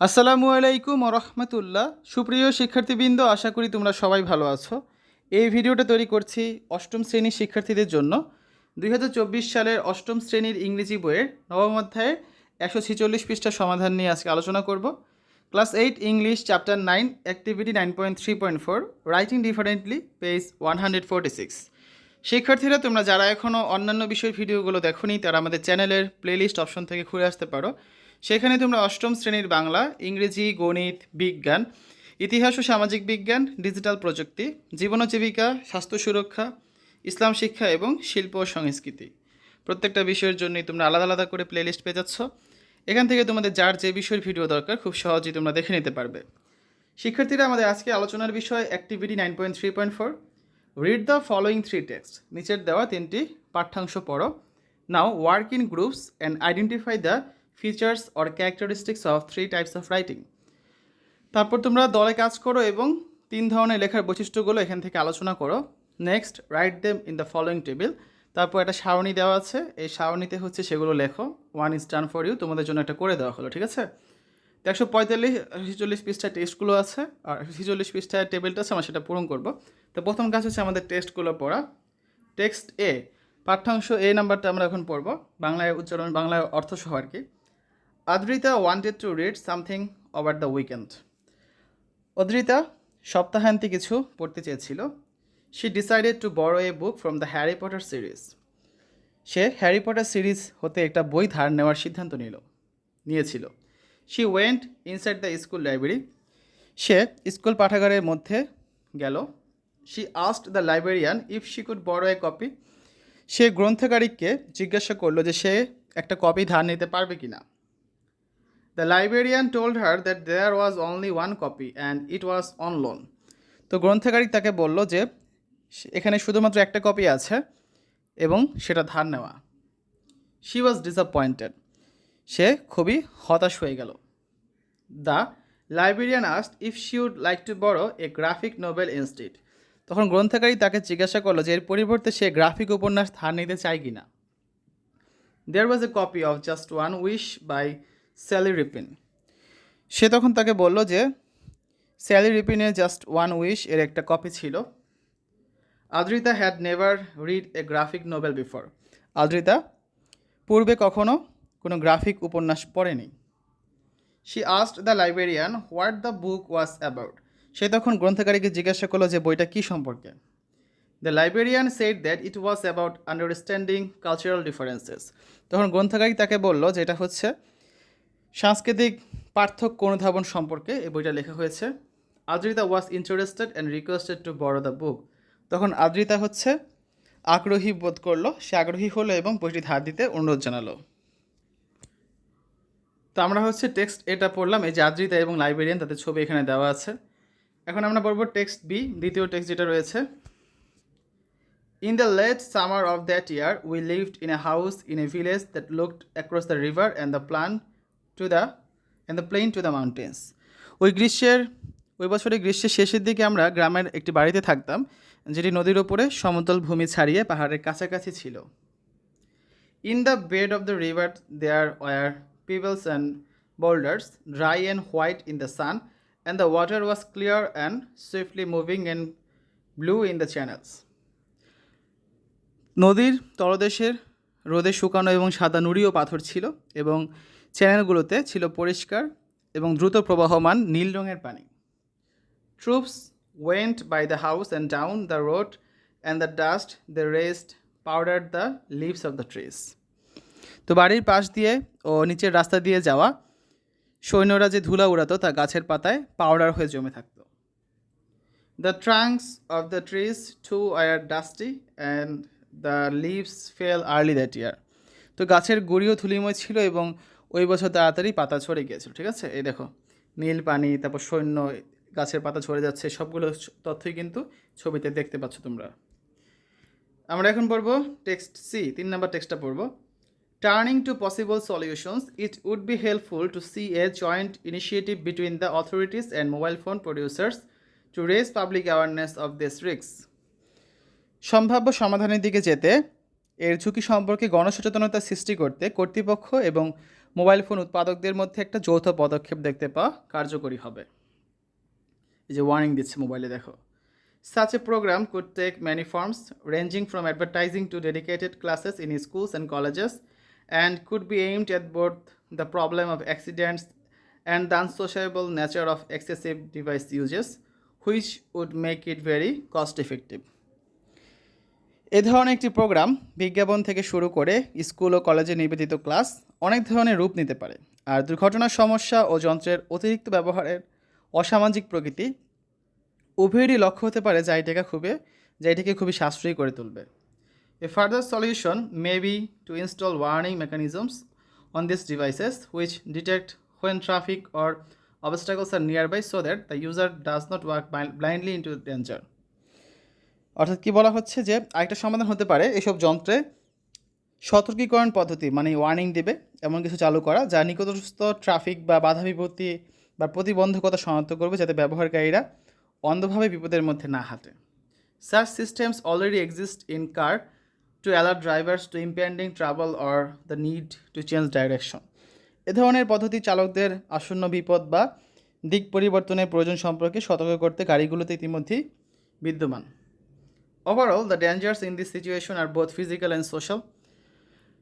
আসসালামু আলাইকুম রহমতুল্লাহ। সুপ্রিয় শিক্ষার্থীবৃন্দ, আশা করি তোমরা সবাই ভালো আছো। এই ভিডিওটা তৈরি করছি অষ্টম শ্রেণির শিক্ষার্থীদের জন্য। দুই হাজার চব্বিশ সালের অষ্টম শ্রেণির ইংরেজি বইয়ের নবম অধ্যায়ে একশো ছিচল্লিশ পৃষ্ঠা সমাধান নিয়ে আজকে আলোচনা করব। Class eight, English, chapter nine, activity nine point three point four, writing differently, page one hundred forty six. শিক্ষার্থীরা, তোমরা যারা এখনও অন্যান্য বিষয়ের ভিডিওগুলো দেখোনি, তারা আমাদের চ্যানেলের প্লেলিস্ট অপশন থেকে ঘুরে আসতে পারো। সেখানে তোমরা অষ্টম শ্রেণির বাংলা, ইংরেজি, গণিত, বিজ্ঞান, ইতিহাস ও সামাজিক বিজ্ঞান, ডিজিটাল প্রযুক্তি, জীবন ও জীবিকা, স্বাস্থ্য সুরক্ষা, ইসলাম শিক্ষা এবং শিল্প ও সংস্কৃতি। প্রত্যেকটা বিষয়ের জন্যই তোমরা আলাদা আলাদা করে প্লেলিস্ট পেয়ে যাচ্ছ। এখান থেকে তোমাদের যার যে বিষয়ের ভিডিও দরকার, খুব সহজেই তোমরা দেখে নিতে পারবে। শিক্ষার্থীরা, আমাদের আজকে আলোচনার বিষয় activity nine point three point four read the following three text নিচের দেওয়া তিনটি পাঠ্যাংশ পড়ো। Now work in groups and identify the features or characteristics of three types of writing তারপর তোমরা দলে কাজ করো এবং তিন ধরনের লেখার বৈশিষ্ট্যগুলো এখান থেকে আলোচনা করো। Next write them in the following table তারপর একটা সারণী দেওয়া আছে। এই সারণীতে হচ্ছে সেগুলো লেখো। One is done for you তোমাদের জন্য একটা করে দেওয়া হলো, ঠিক আছে? একশো পঁয়তাল্লিশ ছেচল্লিশ পৃষ্ঠায় টেস্টগুলো আছে। আর ছেচল্লিশ পৃষ্ঠায় টেবিলটা আছে, আমরা সেটা পূরণ করব। তো প্রথম কাজ হচ্ছে আমাদের টেস্টগুলো পড়া। টেক্সট এ পাঠ্যাংশ এ নাম্বারটা আমরা এখন পড়ব। বাংলায় উচ্চারণ বাংলায় অর্থ সহ আর কি। Adrita wanted to read something over the weekend Adrita সপ্তাহান্তে কিছু পড়তে চেয়েছিল। She decided to borrow a book from the Harry Potter series say Harry Potter series হতে একটা বই ধার নেওয়ার সিদ্ধান্ত নিল, নিয়েছিল। She went inside the school library say school পাঠাগারের মধ্যে গেল। She asked the librarian if she could borrow a copy সে গ্রন্থাগারিককে জিজ্ঞাসা করল যে সে একটা কপি ধার নিতে পারবে কি না the librarian told her that there was only one copy and it was on loan তো গ্রন্থাগারিক তাকে বলল যে এখানে শুধুমাত্র একটা কপি আছে এবং সেটা ধার নেওয়া। শি ওয়াজ ডিসঅ্যাপয়েন্টেড সে খুবই হতাশ হয়ে গেল। The librarian asked if she would like to borrow a graphic Nobel ইনস্টিট তখন গ্রন্থাগারী তাকে জিজ্ঞাসা করল যে, এর পরিবর্তে সে গ্রাফিক উপন্যাস ধার নিতে চায় কি না there was a copy of just one wish by Sally Rippin সে তখন তাকে বলল যে স্যালি রিপিনের জাস্ট ওয়ান উইশ এর একটা কপি ছিল। Adrita had never read a graphic novel before. Adrita, পূর্বে কখনো কোনো গ্রাফিক উপন্যাস পড়েনি। She asked the librarian what the book was about. সে তখন গ্রন্থাগারীকে জিজ্ঞাসা করল যে, বইটা কী সম্পর্কে? The librarian said that it was about understanding cultural differences. তখন গ্রন্থাগারী তাকে বলল যে, এটা হচ্ছে সাংস্কৃতিক পার্থক্য অনুধাবন সম্পর্কে এই বইটা লেখা হয়েছে। Adrita was interested and requested to borrow the book তখন আদ্রিতা হচ্ছে আগ্রহী বোধ করল, সে আগ্রহী হলো এবং বইটি ধার দিতে অনুরোধ জানালো। তো আমরা হচ্ছে টেক্সট এটা পড়লাম, এই যে আদ্রিতা এবং লাইব্রেরিয়ান, তাদের ছবি এখানে দেওয়া আছে। এখন আমরা পড়ব টেক্সট বি, দ্বিতীয় টেক্সট যেটা রয়েছে। In the late summer of that year we lived in a house in a village that looked across the river and the plain to the and the plain to the mountains. ওই গ্রীষ্মের, ওই বছরের গ্রীষ্মের শেষের দিকে আমরা গ্রামের একটি বাড়িতে থাকতাম, যেটি নদীর ওপরে সমতল ভূমি ছাড়িয়ে পাহাড়ের কাছাকাছি ছিল in the bed of the river there were pebbles and boulders dry and white in the sun and the water was clear and swiftly moving and blue in the channels নদীর তলদেশের রোদে শুকানো এবং সাদা নুড়ি ও পাথর ছিল এবং চ্যানেলগুলোতে ছিল পরিষ্কার এবং দ্রুত প্রবাহমান নীল রঙের পানি। Troops went by the house and down the road and the dust they raised powder the leaves of the trees তো বাড়ির পাশ দিয়ে ও নিচের রাস্তা দিয়ে যাওয়া সৈন্যরা যে ধুলা উড়াতো তা গাছের পাতায় পাউডার হয়ে জমে থাকতো। The trunks of the trees too are dusty and the leaves fell early that year তো গাছের গুঁড়িও ধুলিময় ছিল এবং ওই বছর তাড়াতাড়ি পাতা ছড়ে গিয়েছিল, ঠিক আছে? এই দেখো, নীল পানি, তারপর সৈন্য, গাছের পাতা ঝরে যাচ্ছে, সবগুলো তথ্যই কিন্তু ছবিতে দেখতে পাচ্ছ তোমরা। আমরা এখন পড়ব টেক্সট সি তিন নম্বর টেক্সটটা পড়ব। Turning to possible solutions it would be helpful to see a joint initiative between the authorities and mobile phone producers to raise public awareness of this risks সম্ভাব্য সমাধানের দিকে যেতে, এর ঝুঁকি সম্পর্কে গণসচেতনতা সৃষ্টি করতে কর্তৃপক্ষ এবং মোবাইল ফোন উৎপাদকদের মধ্যে একটা যৌথ পদক্ষেপ দেখতে পাওয়া কার্যকরী হবে। এই যে ওয়ার্নিং দিচ্ছে মোবাইলে, দেখো। Such a programme could take many forms ranging from advertising to dedicated classes in schools and colleges and could be aimed at both the problem of accidents and the unsociable nature of excessive device uses which would make it very cost effective এ ধরনের একটি programme বিজ্ঞাপন থেকে শুরু করে school ও কলেজে নিবেদিত class অনেক ধরনের রূপ নিতে পারে। আর দুর্ঘটনার সমস্যা ও যন্ত্রের অতিরিক্ত ব্যবহারের অসামাজিক প্রকৃতি উভয়েরই লক্ষ্য হতে পারে যা এটাকে খুবই, যা এটাকে খুবই সাশ্রয়ী করে তুলবে। A further solution may be to install warning mechanisms on this devices which detect when traffic or obstacles are nearby so that the user does not walk blind- blindly into danger অর্থাৎ কি বলা হচ্ছে যে আরেকটা সমাধান হতে পারে এসব যন্ত্রে সতর্কীকরণ পদ্ধতি মানে ওয়ার্নিং দেবে এমন কিছু চালু করা যা নিকটস্থ ট্রাফিক বা বাধা বিপত্তি বা প্রতিবন্ধকতা শনাক্ত করবে যাতে ব্যবহারকারীরা অন্ধভাবে বিপদের মধ্যে না হাঁটে। Search systems already exist in car to alert drivers to impending travel or the need to change direction এ ধরনের পদ্ধতি চালকদের আসন্ন বিপদ বা দিক পরিবর্তনের প্রয়োজন সম্পর্কে সতর্ক করতে গাড়িগুলোতে ইতিমধ্যেই বিদ্যমান। Overall the dangers in this situation are both physical and social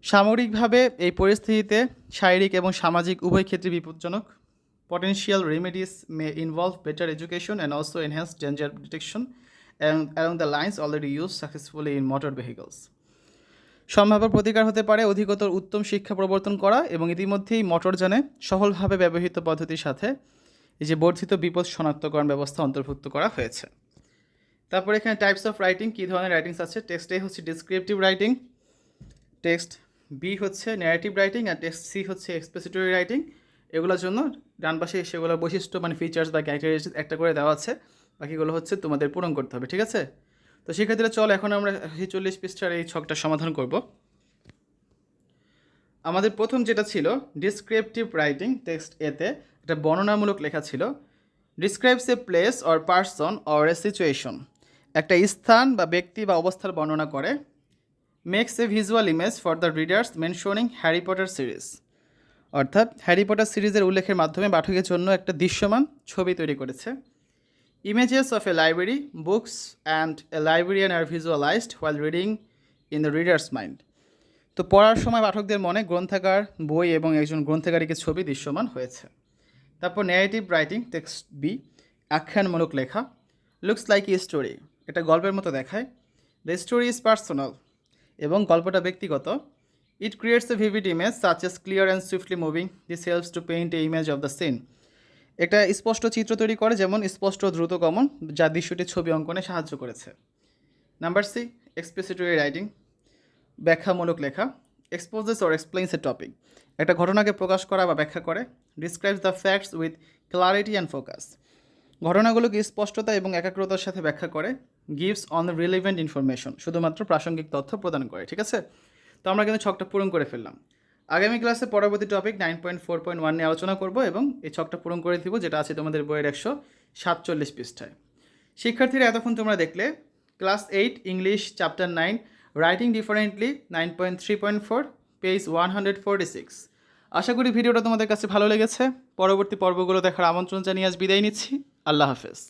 সামরিকভাবে এই পরিস্থিতিতে শারীরিক এবং সামাজিক উভয় ক্ষেত্রে বিপজ্জনক। Potential remedies may involve better education and also enhance danger detection along the lines already use successfully in motor vehicles সম্ভাব্য প্রতিকার হতে পারে অধিকতর উত্তম শিক্ষা প্রবর্তন করা এবং ইতিমধ্যেই মোটর মোটরযানে সফলভাবে ব্যবহৃত পদ্ধতির সাথে এই যে বর্ধিত বিপদ শনাক্তকরণ ব্যবস্থা অন্তর্ভুক্ত করা হয়েছে। তারপর এখানে টাইপস অফ রাইটিং কী ধরনের রাইটিংস আছে? টেক্সট এ হচ্ছে ডিসক্রিপটিভ রাইটিং টেক্সট বি হচ্ছে ন্যারেটিভ রাইটিং আর টেক্সট সি হচ্ছে এক্সপ্রেসিটরি রাইটিং এগুলোর জন্য ডান পাশে সেগুলোর বৈশিষ্ট্য মানে ফিচার্স বা ক্যারেক্টারিস্টিক একটা করে দেওয়া আছে। বাকিগুলো হচ্ছে তোমাদের পূরণ করতে হবে, ঠিক আছে? তো সেক্ষেত্রে চল, এখন আমরা চল্লিশ পৃষ্ঠার এই ছকটা সমাধান করব। আমাদের প্রথম যেটা ছিল ডিসক্রিপটিভ রাইটিং টেক্সট এতে একটা বর্ণনামূলক লেখা ছিল। Describes a place or person or a situation একটা স্থান বা ব্যক্তি বা অবস্থার বর্ণনা করে makes a visual image for the readers mentioning Harry Potter series অর্থাৎ হ্যারি পটার সিরিজের উল্লেখের মাধ্যমে পাঠকের জন্য একটা দৃশ্যমান ছবি তৈরি করেছে। Images of a library books and a librarian are visualized while reading in the readers mind তো পড়ার সময় পাঠকদের মনে গ্রন্থাগার, বই এবং একজন গ্রন্থাগারিকের ছবি দৃশ্যমান হয়েছে। তারপর ন্যারেটিভ রাইটিং টেক্সট বি আখ্যানমূলক লেখা লুকস লাইক এ স্টোরি এটা গল্পের মতো দেখায়। দ্য স্টোরি ইজ পার্সোনাল এবং গল্পটা ব্যক্তিগত। It creates a vivid image such as clear and swiftly moving this helps to paint a image of the scene একটা স্পষ্ট চিত্র তৈরি করে, যেমন স্পষ্ট দ্রুত গমন, যা দৃশ্যটির ছবি অঙ্কনে সাহায্য করেছে। নাম্বার সি এক্সপ্রেসিটরি রাইটিং ব্যাখ্যামূলক লেখা। Exposes or explains a topic একটা ঘটনাকে প্রকাশ করা বা ব্যাখ্যা করে। Describes the facts with clarity and focus ঘটনাগুলোকে স্পষ্টতা এবং একাগ্রতার সাথে ব্যাখ্যা করে? গিভস অন রিলেভেন্ট ইনফরমেশন শুধুমাত্র প্রাসঙ্গিক তথ্য প্রদান করে, ঠিক আছে? তো আমরা কিন্তু ছকটা পূরণ করে ফেললাম। আগামী ক্লাসে পরবর্তী topic nine point four point one নিয়ে আলোচনা করব এবং এই ছকটা পূরণ করে দিব, যেটা আছে তোমাদের বইয়ের একশো সাতচল্লিশ পৃষ্ঠায়। শিক্ষার্থীরা এতক্ষণ তোমরা দেখলে class eight English chapter nine writing differently nine point three point four page one hundred forty six আশা করি ভিডিওটা তোমাদের কাছে ভালো লেগেছে। পরবর্তী পর্বগুলো দেখার আমন্ত্রণ জানিয়ে আজ বিদায় নিচ্ছি। আল্লাহ হাফেজ।